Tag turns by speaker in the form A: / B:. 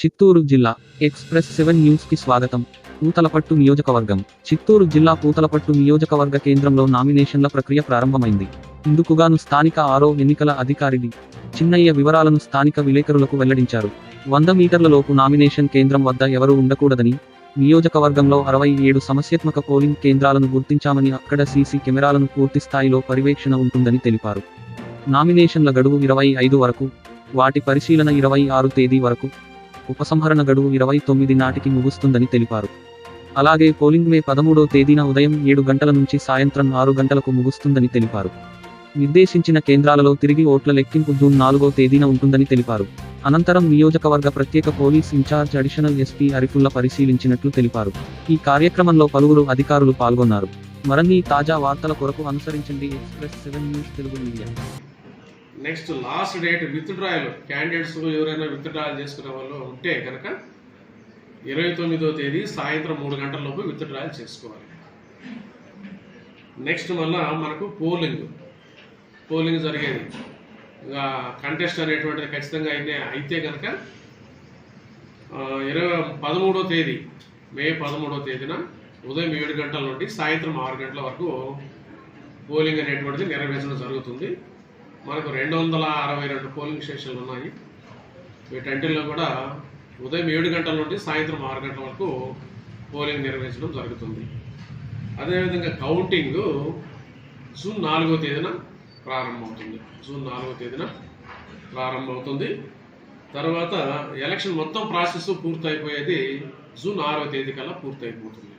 A: చిత్తూరు జిల్లా express seven న్యూస్కి స్వాగతం. పూతలపట్టు నియోజకవర్గం. చిత్తూరు జిల్లా పూతలపట్టు నియోజకవర్గ కేంద్రంలో నామినేషన్ల ప్రక్రియ ప్రారంభమైంది. ఇందుకుగాను స్థానిక ఆరో ఎన్నికల అధికారిని చిన్నయ్య వివరాలను స్థానిక విలేకరులకు వెల్లడించారు. వంద మీటర్ల లోపు నామినేషన్ కేంద్రం వద్ద ఎవరూ ఉండకూడదని నియోజకవర్గంలో అరవై ఏడు సమస్యాత్మక పోలింగ్ కేంద్రాలను గుర్తించామని అక్కడ సీసీ కెమెరాలను పూర్తి స్థాయిలో పర్యవేక్షణ ఉంటుందని తెలిపారు. నామినేషన్ల గడువు ఇరవై ఐదు వరకు వాటి పరిశీలన ఇరవై ఆరు తేదీ వరకు ఉపసంహరణ గడువు ఇరవై తొమ్మిది నాటికి ముగుస్తుందని తెలిపారు. అలాగే పోలింగ్ మే పదమూడో తేదీన ఉదయం ఏడు గంటల నుంచి సాయంత్రం ఆరు గంటలకు ముగుస్తుందని తెలిపారు. నిర్దేశించిన కేంద్రాలలో తిరిగి ఓట్ల లెక్కింపు జూన్ నాలుగో తేదీన ఉంటుందని తెలిపారు. అనంతరం నియోజకవర్గ ప్రత్యేక police incharge additional SP Arifulla పరిశీలించినట్లు తెలిపారు. ఈ కార్యక్రమంలో పలువురు అధికారులు పాల్గొన్నారు. మరిన్ని తాజా వార్తల కొరకు అనుసరించండి express seven news Telugu media.
B: Next last date withdrawal candidates ఎవరైనా విత్డ్రాయల్ చేసుకునే వాళ్ళు ఉంటే కనుక ఇరవై తొమ్మిదో తేదీ సాయంత్రం మూడు గంటల లోపు విత్ చేసుకోవాలి. నెక్స్ట్ మళ్ళా మనకు పోలింగ్ పోలింగ్ జరిగేది. ఇంకా కంటెస్ట్ అనేటువంటిది ఖచ్చితంగా అయితే అయితే కనుక ఇరవై పదమూడో తేదీ మే పదమూడో తేదీన ఉదయం ఏడు గంటల నుండి సాయంత్రం ఆరు గంటల వరకు పోలింగ్ అనేటువంటిది నెరవేర్చడం జరుగుతుంది. మనకు రెండు వందల అరవై రెండు పోలింగ్ స్టేషన్లు ఉన్నాయి. వీటన్నిటిలో కూడా ఉదయం ఏడు గంటల నుండి సాయంత్రం ఆరు గంటల వరకు పోలింగ్ నిర్వహించడం జరుగుతుంది. అదేవిధంగా కౌంటింగ్ జూన్ నాలుగో తేదీన ప్రారంభమవుతుంది. జూన్ నాలుగో తేదీన ప్రారంభమవుతుంది. తర్వాత ఎలక్షన్ మొత్తం ప్రాసెస్ పూర్తయిపోయేది జూన్ ఆరో తేదీ కల్లా పూర్తయిపోతుంది.